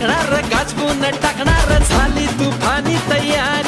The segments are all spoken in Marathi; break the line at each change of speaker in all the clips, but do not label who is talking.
टाकणार गाजवून टाकणार झाली तुफानी तयार.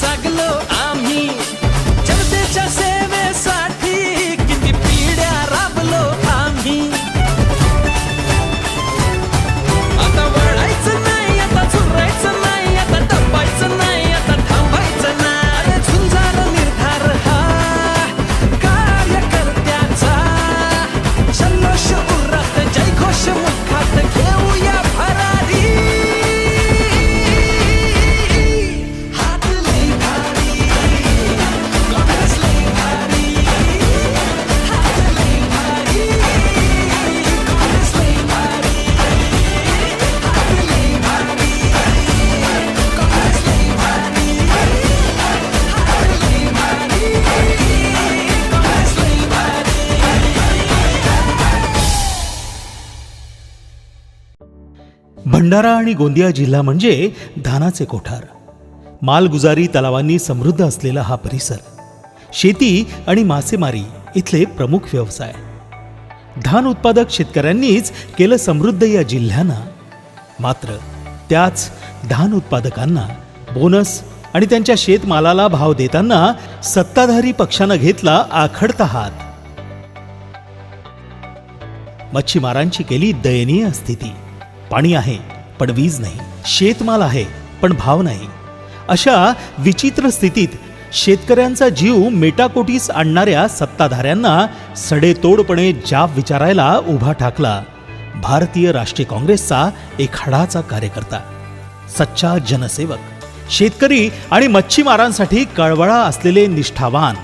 থাকলো
भंडारा आणि गोंदिया जिल्हा म्हणजे धानाचे कोठार. मालगुजारी तलावांनी समृद्ध असलेला हा परिसर. शेती आणि मासेमारी इथले प्रमुख व्यवसाय. धान उत्पादक शेतकऱ्यांनीच केलं समृद्ध या जिल्ह्यांना. मात्र त्याच धान उत्पादकांना बोनस आणि त्यांच्या शेतमालाला भाव देताना सत्ताधारी पक्षानं घेतला आखडता हात. मच्छीमारांची केली दयनीय स्थिती. पाणी आहे. पण वीज नाही शेतमाल आहे पण भाव नाही. अशा विचित्र स्थितीत शेतकऱ्यांचा जीव मेटाकोटीस आणणाऱ्या सत्ताधाऱ्यांना सडेतोडपणे जाब विचारायला उभा ठाकला भारतीय राष्ट्रीय काँग्रेसचा एखाडाचा कार्यकर्ता. सच्चा जनसेवक शेतकरी आणि मच्छीमारांसाठी कळवळा असलेले निष्ठावान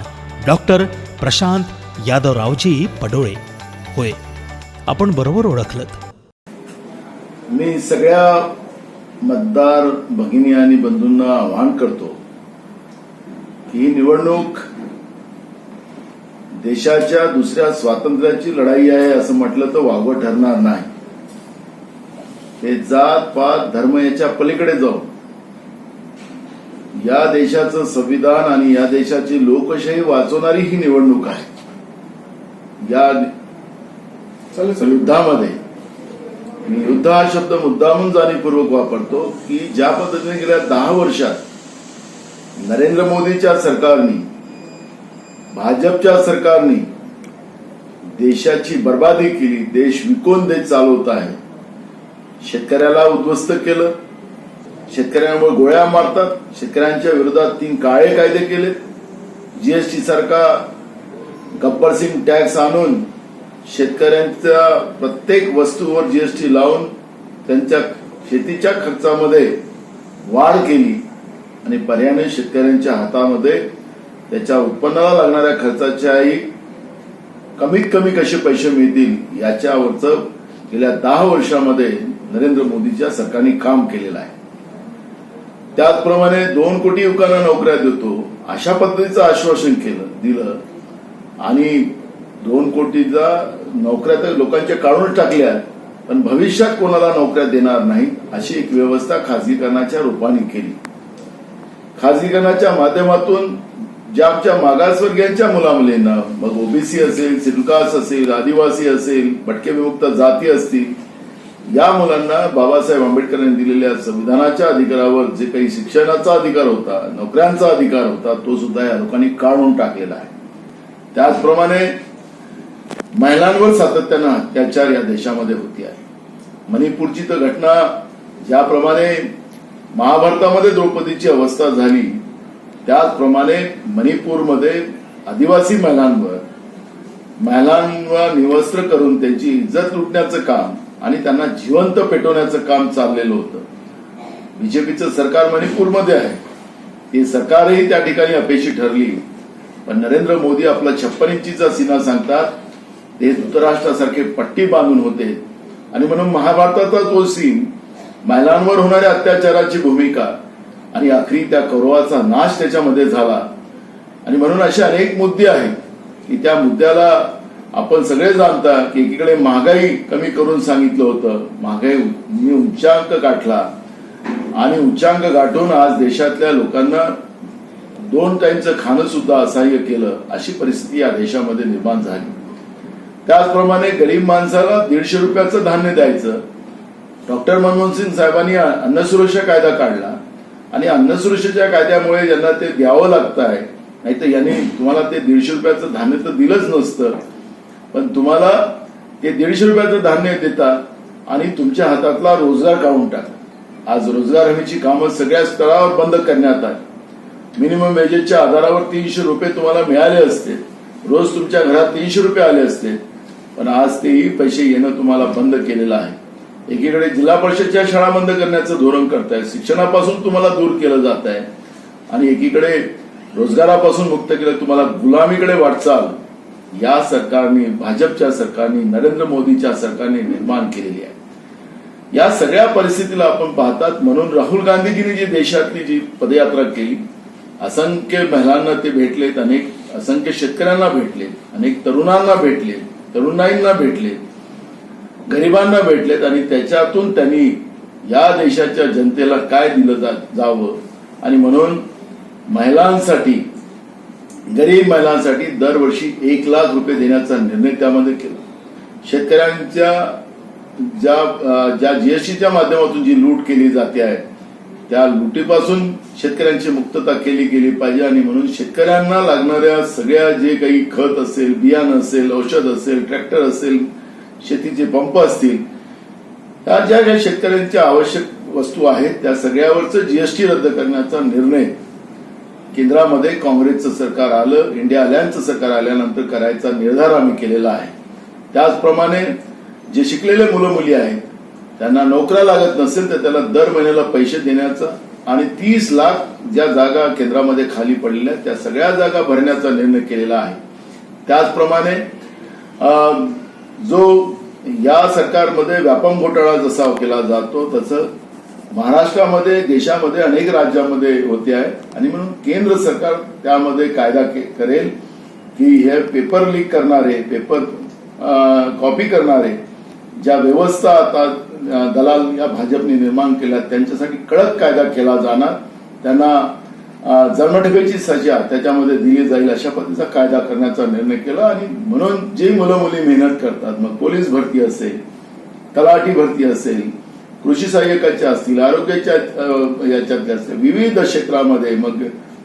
डॉक्टर प्रशांत यादवरावजी पडोळे. होय आपण बरोबर ओळखलत.
मी सगळ्या मतदार भगिनी आणि बंधूंना आवाहन करतो की ही निवडणूक देशाच्या दुसऱ्या स्वातंत्र्याची लढाई आहे असं म्हटलं तर वावगं ठरणार नाही. हे जात पात धर्म याच्या पलीकडे जाऊन या देशाचं संविधान आणि या देशाची लोकशाही वाचवणारी ही निवडणूक आहे. या युद्धामध्ये मी युद्ध हा शब्द मुद्दामून जाणीवपूर्वक वापरतो की ज्या पद्धतीने गेल्या दहा वर्षात नरेंद्र मोदीच्या सरकारने भाजपच्या सरकारने देशाची बर्बादी केली देश विकून देश चालवत आहे. शेतकऱ्याला उद्ध्वस्त केलं. शेतकऱ्यांवर गोळ्या मारतात. शेतकऱ्यांच्या विरोधात तीन काळे कायदे केले जीएसटी सारखा गब्बर सिंग टॅक्स आणून शेतकऱ्यांच्या प्रत्येक वस्तूवर जीएसटी लावून त्यांच्या शेतीच्या खर्चामध्ये वाढ केली आणि पर्यायाने शेतकऱ्यांच्या हातामध्ये त्याच्या उत्पन्नाला लागणाऱ्या खर्चाच्याही कमीत कमी कसे पैसे मिळतील याच्यावरचं गेल्या दहा वर्षामध्ये नरेंद्र मोदीच्या सरकारने काम केलेलं आहे. त्याचप्रमाणे दोन कोटी युवकांना नोकऱ्या देतो अशा पद्धतीचं आश्वासन केलं दिलं आणि दोन कोटीचा नोकऱ्या तर लोकांच्या काढूनच टाकल्या पण भविष्यात कोणाला नोकऱ्या देणार नाही अशी एक व्यवस्था खाजगीकरणाच्या रूपाने केली. खासगीकरणाच्या माध्यमातून ज्या आमच्या मागासवर्गीयांच्या मुलामुलींना मग ओबीसी असेल सिडकास असेल आदिवासी असेल भटके विमुक्त जाती असतील या मुलांना बाबासाहेब आंबेडकरांनी दिलेल्या संविधानाच्या अधिकारावर जे काही शिक्षणाचा अधिकार होता नोकऱ्यांचा अधिकार होता तो सुद्धा या लोकांनी काढून टाकलेला आहे. त्याचप्रमाणे महिलांवर सातत्यानं अत्याचार या देशामध्ये होती आहे. मणिपूरची तर घटना ज्याप्रमाणे महाभारतामध्ये द्रौपदीची अवस्था झाली त्याचप्रमाणे मणिपूरमध्ये आदिवासी महिलांवर महिलांवर निवस्त्र करून त्यांची इज्जत लुटण्याचं काम आणि त्यांना जिवंत पेटवण्याचं काम चाललेलं होतं. बीजेपीचं सरकार मणिपूरमध्ये आहे. ते सरकारही त्या ठिकाणी अपेक्षित ठरली. पण नरेंद्र मोदी आपला छप्पन इंचीचा सीना सांगतात ते धृतराष्ट्रासारखे पट्टी बांधून होते. आणि म्हणून महाभारताचा तो सीन महिलांवर होणाऱ्या अत्याचाराची भूमिका आणि अखेरी त्या कौरवाचा नाश त्याच्यामध्ये झाला. आणि म्हणून असे अनेक मुद्दे आहेत की त्या मुद्द्याला आपण सगळे जाणता की एकीकडे महागाई कमी करून सांगितलं होतं. महागाई मी उच्चांक गाठला. आणि उच्चांक गाठून आज देशातल्या लोकांना दोन टाईमचं खाणं सुद्धा असह्य केलं अशी परिस्थिती या देशामध्ये निर्माण झाली. त्याचप्रमाणे गरीब माणसाला दीडशे रुपयाचं धान्य द्यायचं. डॉक्टर मनमोहन सिंग साहेबांनी अन्नसुरक्षा कायदा काढला. आणि अन्नसुरक्षेच्या कायद्यामुळे ज्यांना ते द्यावं लागतं आहे नाहीतर यांनी तुम्हाला ते दीडशे रुपयाचं धान्य तर दिलंच नसतं. पण तुम्हाला ते दीडशे रुपयाचं धान्य देतात आणि तुमच्या हातातला रोजगार काढून टाकतात. आज रोजगार हमीची कामं सगळ्या स्तरावर बंद करण्यात आली. मिनिमम वेजेसच्या आधारावर तीनशे रुपये तुम्हाला मिळाले असते. रोज तुमच्या घरात तीनशे रुपये आले असते. पण आज तेही पैसे येणं तुम्हाला बंद केलेलं आहे. एकीकडे जिल्हा परिषदच्या शाळा बंद करण्याचं धोरण करताय शिक्षणापासून तुम्हाला दूर केलं जात आहे आणि एकीकडे रोजगारापासून मुक्त केलं तुम्हाला गुलामीकडे वाटचाल. या सरकारने भाजपच्या सरकारने नरेंद्र मोदीच्या सरकारने निर्माण केलेली आहे. या सगळ्या परिस्थितीला आपण पाहतात म्हणून राहुल गांधीजींनी जी देशातली जी पदयात्रा केली असंख्य महिलांना ते भेटलेत अनेक असंख्य शेतकऱ्यांना भेटलेत अनेक तरुणांना भेटले तरुणाईंना भेटले गरिबांना भेटलेत आणि त्याच्यातून त्यांनी या देशाच्या जनतेला काय दिलं जा जावं? आणि म्हणून महिलांसाठी गरीब महिलांसाठी दरवर्षी एक लाख रुपये देण्याचा निर्णय त्यामध्ये केला. शेतकऱ्यांच्या ज्या ज्या जीएसटीच्या माध्यमातून जी लूट केली जाते आहे त्या लुटीपासून शेतकऱ्यांची मुक्तता केली गेली पाहिजे आणि म्हणून शेतकऱ्यांना लागणाऱ्या सगळ्या जे काही खत असेल बियाणं असेल औषध असेल ट्रॅक्टर असेल शेतीचे पंप असतील त्या ज्या ज्या शेतकऱ्यांच्या आवश्यक वस्तू आहेत त्या सगळ्यावरचं जीएसटी रद्द करण्याचा निर्णय केंद्रामध्ये काँग्रेसचं सरकार आलं इंडिया अलायन्सचं सरकार आल्यानंतर करायचा निर्धार आम्ही केलेला आहे. त्याचप्रमाणे जे शिकलेले मुलं मुली आहेत त्यांना नोकऱ्या लागत नसेल तर त्याला दर महिन्याला पैसे देण्याचा आणि तीस लाख ज्या जागा केंद्रामध्ये खाली पडलेल्या त्या सगळ्या जागा भरण्याचा निर्णय केलेला आहे. त्याचप्रमाणे जो या सरकारमध्ये व्यापम घोटाळा जसा केला जातो तसं महाराष्ट्रामध्ये देशामध्ये अनेक राज्यामध्ये होते आहे. आणि म्हणून केंद्र सरकार त्यामध्ये कायदा के- करेल की हे पेपर लीक करणारे पेपर कॉपी करणारे ज्या व्यवस्था आता दलाल या भाजपने निर्माण केल्या त्यांच्यासाठी कडक कायदा केला जाणार. त्यांना जन्मठेपेची सजा त्याच्यामध्ये दिली जाईल अशा पद्धतीचा कायदा करण्याचा निर्णय केला आणि म्हणून जे मुलं मुली मेहनत करतात मग पोलीस भरती असेल तलाठी भरती असेल कृषी सहाय्यकाच्या असतील आरोग्याच्या याच्यातल्या असतील विविध क्षेत्रामध्ये मग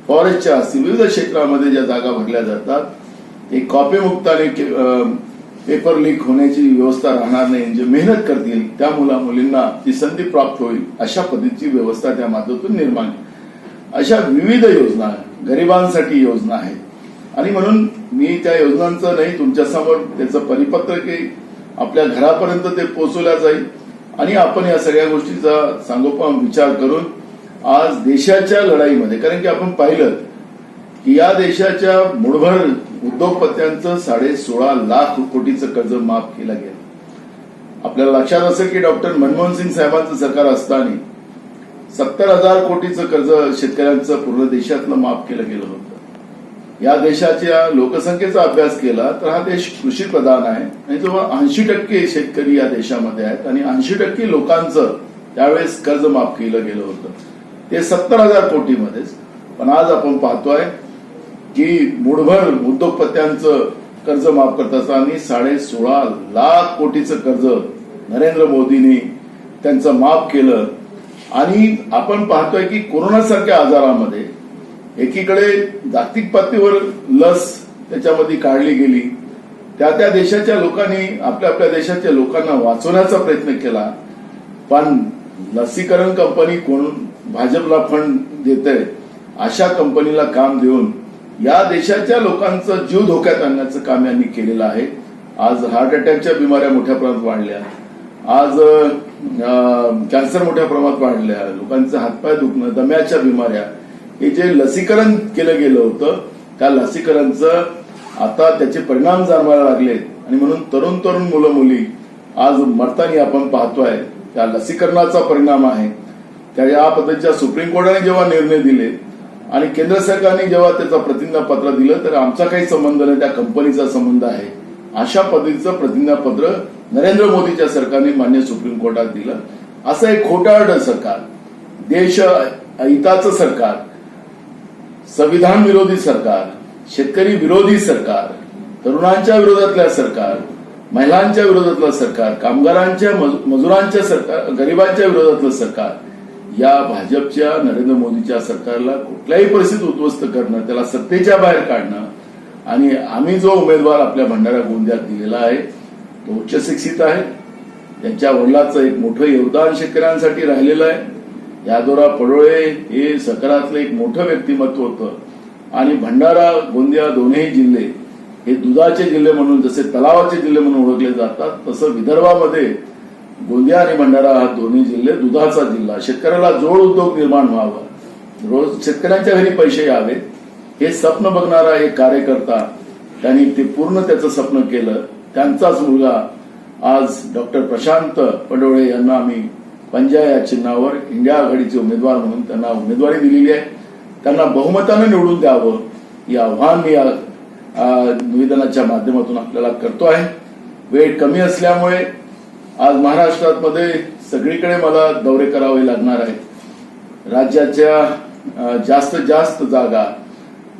फॉरेस्टच्या असतील विविध क्षेत्रामध्ये ज्या जागा भरल्या जातात ते कॉपीमुक्ताने के- पेपर लीक होण्याची व्यवस्था राहणार नाही जे मेहनत करतील त्या मुला मुलींना ती संधी प्राप्त होईल अशा पद्धतीची व्यवस्था त्या माध्यमातून निर्माण अशा विविध योजना गरिबांसाठी योजना आहेत. आणि म्हणून मी त्या योजनांचं नाही तुमच्यासमोर त्याचं परिपत्रकही आपल्या घरापर्यंत ते पोहोचवल्या जाईल. आणि आपण या सगळ्या गोष्टीचा सांगोपांग विचार करून आज देशाच्या लढाईमध्ये कारण की आपण पाहिलं की या देशाच्या मुठभर उद्योगपत्यांचं साडे सोळा लाख कोटीचं कर्ज माफ केलं गेलं. आपल्याला लक्षात असेल की डॉक्टर मनमोहन सिंग साहेबांचं सरकार असताना सत्तर हजार कोटीचं कर्ज शेतकऱ्यांचं पूर्ण देशातलं माफ केलं गेलं होतं. या देशाच्या लोकसंख्येचा अभ्यास केला तर हा देश कृषी प्रधान आहे आणि जेव्हा ऐंशी टक्के शेतकरी या देशामध्ये आहेत आणि ऐंशी टक्के लोकांचं त्यावेळेस कर्ज माफ केलं गेलं होतं. ते सत्तर हजार कोटीमध्येच. पण आज आपण पाहतोय की मुठभर उद्योगपत्यांचं कर्ज माफ करत असताना साडे सोळा लाख कोटीचं कर्ज नरेंद्र मोदींनी त्यांचं माफ केलं. आणि आपण पाहतोय की कोरोनासारख्या आजारामध्ये एकीकडे जागतिक पातळीवर लस त्याच्यामध्ये काढली गेली. त्या त्या देशाच्या लोकांनी आपल्या आपल्या देशाच्या लोकांना वाचवण्याचा प्रयत्न केला. पण लसीकरण कंपनी कोण भाजपला फंड देते अशा कंपनीला काम देऊन या देशाच्या लोकांचं जीव धोक्यात आणण्याचं काम यांनी केलेलं आहे. आज हार्ट अटॅकच्या बिमाऱ्या मोठ्या प्रमाणात वाढल्या. आज कॅन्सर मोठ्या प्रमाणात वाढल्या. लोकांचे हातपाय दुखणं दम्याच्या बिमाऱ्या. हे जे लसीकरण केलं गेलं होतं त्या लसीकरणचं आता त्याचे परिणाम जाणवायला लागलेत. आणि म्हणून तरुण तरुण मुलं मुली आज मरताना आपण पाहतोय त्या लसीकरणाचा परिणाम आहे. त्या या पद्धतीच्या सुप्रीम कोर्टाने जेव्हा निर्णय दिले आणि केंद्र सरकारने जेव्हा त्याचं प्रतिज्ञापत्र दिलं तर आमचा काही संबंध नाही त्या कंपनीचा संबंध आहे. अशा पद्धतीचं प्रतिज्ञापत्र नरेंद्र मोदीच्या सरकारने मान्य सुप्रीम कोर्टात दिलं. असं एक खोटारड सरकार देश हिताचं सरकार संविधान विरोधी सरकार शेतकरी विरोधी सरकार तरुणांच्या विरोधातल्या सरकार महिलांच्या विरोधातलं सरकार कामगारांच्या मजुरांच्या सरकार गरिबांच्या विरोधातलं सरकार या भाजपच्या नरेंद्र मोदीच्या सरकारला कुठल्याही परिस्थितीत उद्ध्वस्त करणं त्याला सत्तेच्या बाहेर काढणं आणि आम्ही जो उमेदवार आपल्या भंडारा गोंदियात दिलेला आहे तो उच्च शिक्षित आहे. त्यांच्या वडिलाचं एक मोठं योगदान शेतकऱ्यांसाठी राहिलेलं आहे. यादोरा पडोळे हे सकारातलं एक मोठं व्यक्तिमत्व होतं. आणि भंडारा गोंदिया दोन्ही जिल्हे हे दुधाचे जिल्हे म्हणून जसे तलावाचे जिल्हे म्हणून ओळखले जातात तसं विदर्भामध्ये गोंदिया आणि भंडारा हा दोन्ही जिल्हे दुधाचा जिल्हा. शेतकऱ्याला जोड उद्योग निर्माण व्हावा. रोज शेतकऱ्यांच्या घरी पैसे यावेत. हे स्वप्न बघणारा एक कार्यकर्ता त्यांनी ते पूर्ण त्याचं स्वप्न केलं. त्यांचाच मुलगा आज डॉक्टर प्रशांत पडोळे यांना आम्ही पंजा या चिन्हावर इंडिया आघाडीचे उमेदवार म्हणून त्यांना उमेदवारी दिलेली आहे. त्यांना बहुमतानं निवडून द्यावं हे आव्हान मी या निवेदनाच्या माध्यमातून आपल्याला करतो आहे. वेळ कमी असल्यामुळे आज महाराष्ट्रामध्ये सगळीकडे मला दौरे करावे लागणार आहेत. राज्याच्या जास्तीत जास्त जागा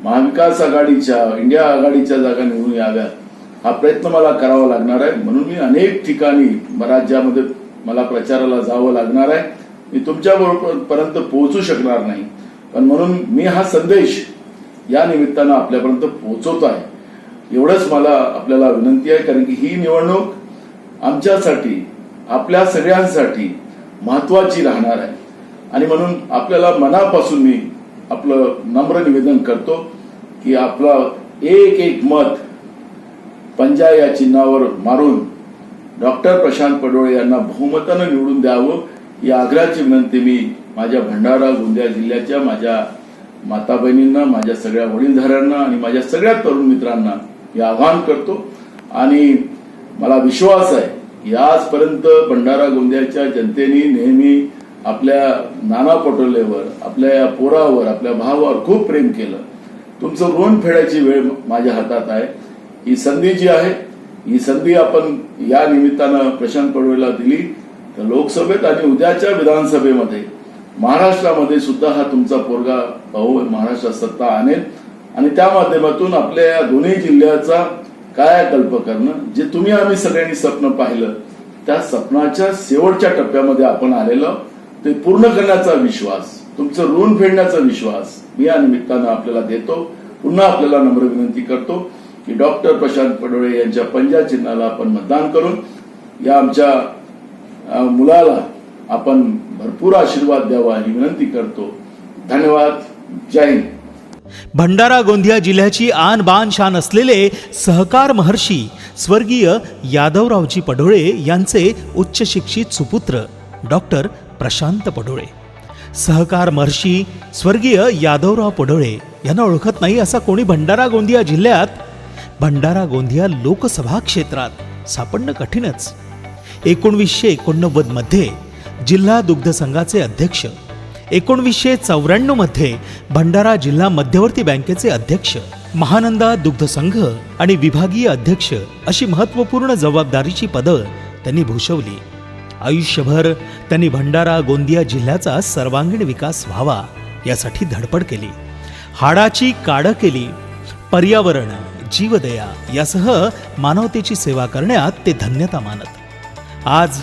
महाविकास आघाडीच्या इंडिया आघाडीच्या जागा निवडून याव्यात हा प्रयत्न मला करावा लागणार आहे. म्हणून मी अनेक ठिकाणी राज्यामध्ये मला प्रचाराला जावं लागणार आहे. मी तुमच्या पर्यंत पोहोचू शकणार नाही. पण म्हणून मी हा संदेश या निमित्तानं आपल्यापर्यंत पोहोचवतो आहे. एवढंच मला आपल्याला विनंती आहे कारण की ही निवडणूक आमच्यासाठी आपल्या सगळ्यांसाठी महत्वाची राहणार आहे. आणि म्हणून आपल्याला मनापासून मी आपलं नम्र निवेदन करतो की आपला एक एक मत पंजा या चिन्हावर मारून डॉक्टर प्रशांत पडोळे यांना बहुमतानं निवडून द्यावं या आग्रहाची विनंती मी माझ्या भंडारा गोंदिया जिल्ह्याच्या माझ्या माता बहिणींना माझ्या सगळ्या वडीलधाऱ्यांना आणि माझ्या सगळ्या तरुण मित्रांना हे आवाहन करतो. आणि मला विश्वास आहे की आजपर्यंत भंडारा गोंदियाच्या जनतेने नेहमी आपल्या नाना पटोलेवर आपल्या या पोरावर आपल्या भावावर खूप प्रेम केलं. तुमचं ऋण फेडायची वेळ माझ्या हातात आहे. ही संधी जी आहे ही संधी आपण या निमित्तानं प्रशांत पडवेला दिली. तर लोकसभेत आणि उद्याच्या विधानसभेमध्ये महाराष्ट्रामध्ये सुद्धा हा तुमचा पोरगा भाऊ महाराष्ट्रात सत्ता आणेल. आणि त्या माध्यमातून आपल्या या दोन्ही जिल्ह्याचा कायाकल्प करणं? जे तुम्ही आम्ही सगळ्यांनी स्वप्न पाहिलं त्या स्वप्नाच्या शेवटच्या टप्प्यामध्ये आपण आलेलो ते पूर्ण करण्याचा विश्वास तुमचं ऋण फेडण्याचा विश्वास मी या निमित्तानं आपल्याला देतो. पुन्हा आपल्याला नम्र विनंती करतो की डॉक्टर प्रशांत पडोळे यांच्या पंजा चिन्हाला आपण मतदान करून या आमच्या मुलाला आपण भरपूर आशीर्वाद द्यावा ही विनंती करतो. धन्यवाद. जय हिंद.
भंडारा गोंदिया जिल्ह्याची आन बान शान असलेले सहकार महर्षी स्वर्गीय यादवरावजी पडोळे यांचे उच्च शिक्षित सुपुत्र डॉक्टर प्रशांत पडोळे. सहकार महर्षी स्वर्गीय यादवराव पडोळे यांना ओळखत नाही असा कोणी भंडारा गोंदिया जिल्ह्यात? भंडारा गोंदिया लोकसभा क्षेत्रात सापडणं कठीणच. एकोणवीसशे एकोणनव्वदमध्ये जिल्हा दुग्ध संघाचे अध्यक्ष एकोणवीसशे चौऱ्याण्णवमध्ये भंडारा जिल्हा मध्यवर्ती बँकेचे अध्यक्ष महानंदा दुग्ध संघ आणि विभागीय अध्यक्ष अशी महत्त्वपूर्ण जबाबदारीची पदं त्यांनी भूषवली. आयुष्यभर त्यांनी भंडारा गोंदिया जिल्ह्याचा सर्वांगीण विकास व्हावा यासाठी धडपड केली. हाडाची काडं केली. पर्यावरण जीवदया यासह मानवतेची सेवा करण्यात ते धन्यता मानत. आज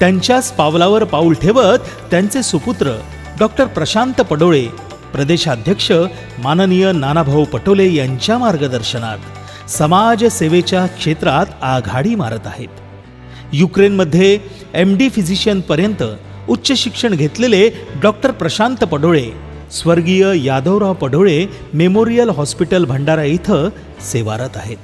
त्यांच्याच पावलावर पाऊल ठेवत त्यांचे सुपुत्र डॉक्टर प्रशांत पडोळे प्रदेशाध्यक्ष माननीय नानाभाऊ पटोले यांच्या मार्गदर्शनात समाज सेवेच्या क्षेत्रात आघाडी मारत आहेत. युक्रेनमध्ये एम डी फिजिशियनपर्यंत उच्च शिक्षण घेतलेले डॉक्टर प्रशांत पडोळे स्वर्गीय यादवराव पडोळे मेमोरियल हॉस्पिटल भंडारा इथं सेवारत आहेत.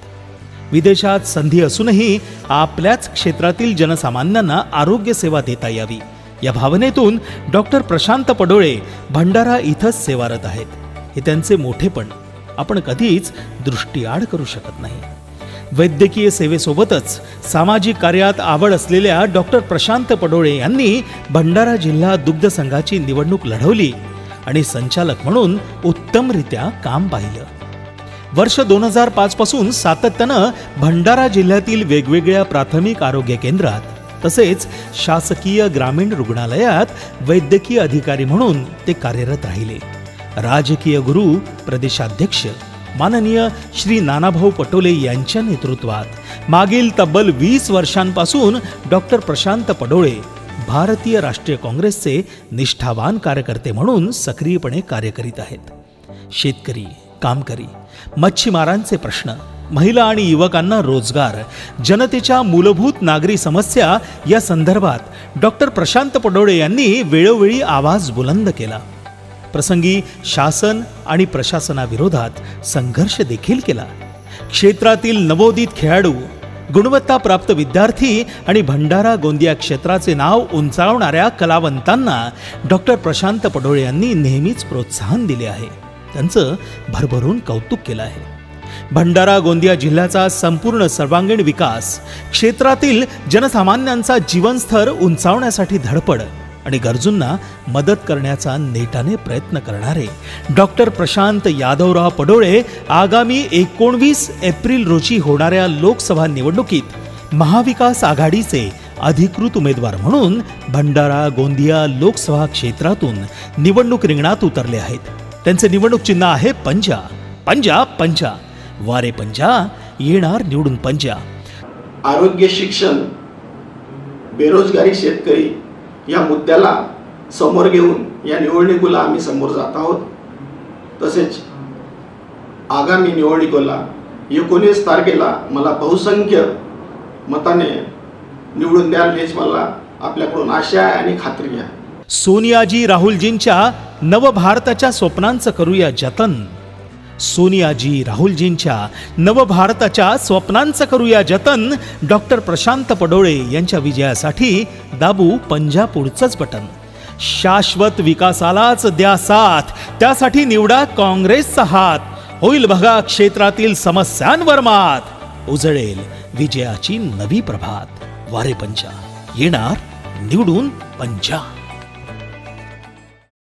विदेशात संधी असूनही आपल्याच क्षेत्रातील जनसामान्यांना आरोग्य सेवा देता यावी. या भावनेतून डॉक्टर प्रशांत पडोळे भंडारा इथंच सेवारत आहेत. हे त्यांचे मोठेपण आपण कधीच दृष्टीआड करू शकत नाही. वैद्यकीय सेवेसोबतच सामाजिक कार्यात आवड असलेल्या डॉक्टर प्रशांत पडोळे यांनी भंडारा जिल्हा दुग्ध संघाची निवडणूक लढवली आणि संचालक म्हणून उत्तमरित्या काम पाहिलं. वर्ष दोन हजार पाचपासून सातत्यानं भंडारा जिल्ह्यातील वेगवेगळ्या प्राथमिक आरोग्य केंद्रात तसेच शासकीय ग्रामीण रुग्णालयात वैद्यकीय अधिकारी म्हणून ते कार्यरत राहिले. राजकीय गुरु प्रदेशाध्यक्ष माननीय श्री नानाभाऊ पटोले यांच्या नेतृत्वात मागील तब्बल वीस वर्षांपासून डॉक्टर प्रशांत पडोळे भारतीय राष्ट्रीय काँग्रेसचे निष्ठावान कार्यकर्ते म्हणून सक्रियपणे कार्य करीत आहेत. शेतकरी कामकरी मच्छीमारांचे प्रश्न महिला आणि युवकांना रोजगार. जनतेच्या मूलभूत नागरी समस्या या संदर्भात डॉक्टर प्रशांत पडोळे यांनी वेळोवेळी आवाज बुलंद केला. प्रसंगी शासन आणि प्रशासनाविरोधात संघर्ष देखील केला. क्षेत्रातील नवोदित खेळाडू गुणवत्ताप्राप्त विद्यार्थी आणि भंडारा गोंदिया क्षेत्राचे नाव उंचावणाऱ्या कलावंतांना डॉक्टर प्रशांत पडोळे यांनी नेहमीच प्रोत्साहन दिले आहे. त्यांचं भरभरून कौतुक केलं आहे. भंडारा गोंदिया जिल्ह्याचा संपूर्ण सर्वांगीण विकास क्षेत्रातील जनसामान्यांचा जीवनस्तर उंचावण्यासाठी धडपड आणि गरजूंना मदत करण्याचा नेटाने प्रयत्न करणारे डॉक्टर प्रशांत यादवराव पडोळे आगामी एकोणवीस एप्रिल रोजी होणाऱ्या लोकसभा निवडणुकीत महाविकास आघाडीचे अधिकृत उमेदवार म्हणून भंडारा गोंदिया लोकसभा क्षेत्रातून निवडणूक रिंगणात उतरले आहेत. त्यांचे निवडणूक चिन्ह आहे पंजा. पंजा पंजा. वारे पंजा येणार निवडून पंजा.
आरोग्य शिक्षण बेरोजगारी शेतकरी या मुद्द्याला समोर घेऊन या निवडणुकीला आम्ही समोर जात आहोत. तसेच आगामी निवडणुकीला एकोणीस तारखेला मला बहुसंख्य मताने निवडून द्याल हेच मला आपल्याकडून आशा आहे आणि खात्री आहे.
सोनियाजी राहुलजींच्या नवभारताच्या स्वप्नांचं करूया जतन. सोनियाजी राहुलजींच्या नवभारताच्या स्वप्नांचं करूया जतन. डॉक्टर प्रशांत पडोळे यांच्या विजयासाठी दाबू पंजापूरचंच बटन. शाश्वत विकासालाच द्या साथ त्यासाठी निवडा काँग्रेसचा हात. होईल बघा क्षेत्रातील समस्यांवर मात. उजळेल विजयाची नवी प्रभात. वारे पंजा येणार निवडून पंजा